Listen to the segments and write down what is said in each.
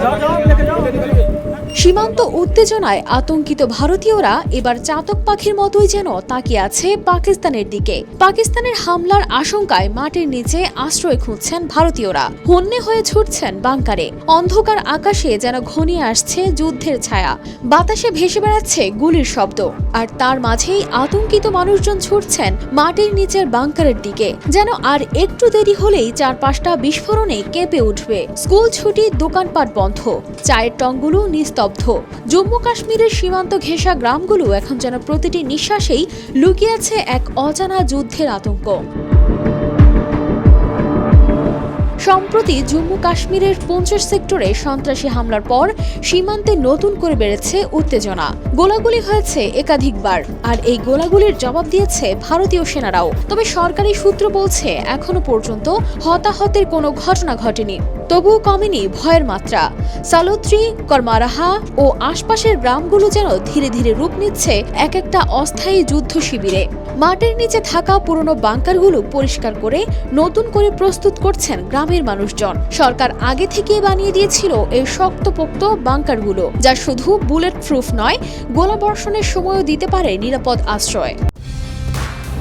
然后 সীমান্ত উত্তেজনায় আতঙ্কিত ভারতীয়রা এবার চাতক পাখির মতোই যেন তাকিয়ে আছে পাকিস্তানের দিকে। পাকিস্তানের হামলার আশঙ্কায় মাটির নিচে আশ্রয় খুঁজছেন ভারতীয়রা। হন্যে হয়ে ছুটছেন বাংকারে। অন্ধকার আকাশে যেন ঘনিয়ে আসছে যুদ্ধের ছায়া। বাতাসে ভেসে বেড়াচ্ছে গুলির শব্দ। আর তার মাঝেই আতঙ্কিত মানুষজন ছুটছেন মাটির নিচের বাংকারের দিকে। যেন আর একটু দেরি হলেই চারপাশটা বিস্ফোরণে কেঁপে উঠবে। স্কুল ছুটি দোকানপাট বন্ধ। চায়ের টংগুলো নিস্তব্ধ। জম্মু কাশ্মীরের সীমান্ত ঘেঁষা গ্রামগুলো এখন যেন প্রতিটি নিঃশ্বাসেই লুকিয়ে আছে এক অজানা যুদ্ধের আতঙ্ক। সম্প্রতি জম্মু কাশ্মীরের পঞ্চাশ সেক্টরে সন্ত্রাসী হামলার পর সীমান্তে নতুন করে বেড়েছে উত্তেজনা। গোলাগুলি হয়েছে একাধিকবার, আর এই গোলাগুলির জবাব দিয়েছে ভারতীয় সেনারাও। তবে সরকারি সূত্র বলছে, এখনও পর্যন্ত হতাহতের কোনো ঘটনা ঘটেনি। তবুও কমেনি ভয়ের মাত্রা। সালত্রি, কর্মারাহা ও আশপাশের গ্রামগুলো যেন ধীরে ধীরে রূপ নিচ্ছে এক একটা অস্থায়ী যুদ্ধ শিবিরে। মাটির নিচে থাকা পুরনো বাংকারগুলো পরিষ্কার করে নতুন করে প্রস্তুত করছেন গ্রামের মানুষজন। সরকার আগে থেকে বানিয়ে দিয়েছিল এই শক্তপোক্ত বাংকারগুলো, যা শুধু বুলেট প্রুফ নয়, গোলাবর্ষণের সময়ও দিতে পারে নিরাপদ আশ্রয়।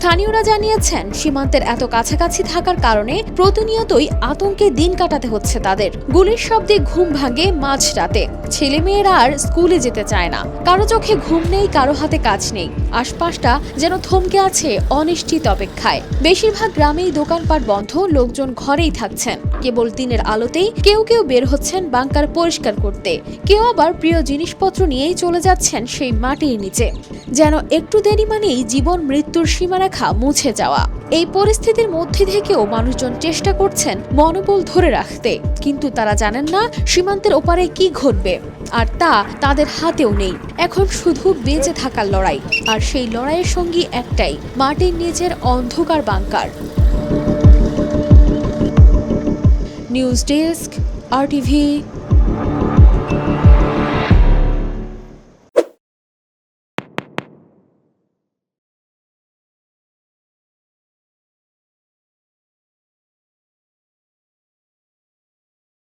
স্থানীয়রা জানিয়েছেন, সীমান্তের এত কাছাকাছি থাকার কারণে প্রতিনিয়তই আতঙ্কে দিন কাটাতে হচ্ছে তাদের। গুলির শব্দে ঘুম ভাঙে মাঝ মাঝরাতে। ছেলেমেয়েরা আর স্কুলে যেতে চায় না। কারও চোখে ঘুম নেই, কারও হাতে কাজ নেই। আশপাশটা যেন থমকে আছে অনিশ্চিত অপেক্ষায়। বেশিরভাগ গ্রামেই দোকানপাট বন্ধ, লোকজন ঘরেই থাকছেন। কেবল দিনের আলোতেই কেউ কেউ বের হচ্ছেন বাংকার পরিষ্কার করতে। কেউ আবার প্রিয় জিনিসপত্র নিয়েই চলে যাচ্ছেন সেই মাটির নিচে। যেন একটু দেরি মানেই জীবন মৃত্যুর সীমারেখা মুছে যাওয়া। এই পরিস্থিতির মধ্যে থেকেও মানুষজন চেষ্টা করছেন মনোবল ধরে রাখতে। কিন্তু তারা জানেন না সীমান্তের ওপারে কি ঘটবে। আর তা তাদের হাতেও নেই। এখন শুধু বেঁচে থাকার লড়াই। আর সেই লড়াইয়ের সঙ্গী একটাই, মাটির নিচের অন্ধকার bunker. News desk, R TV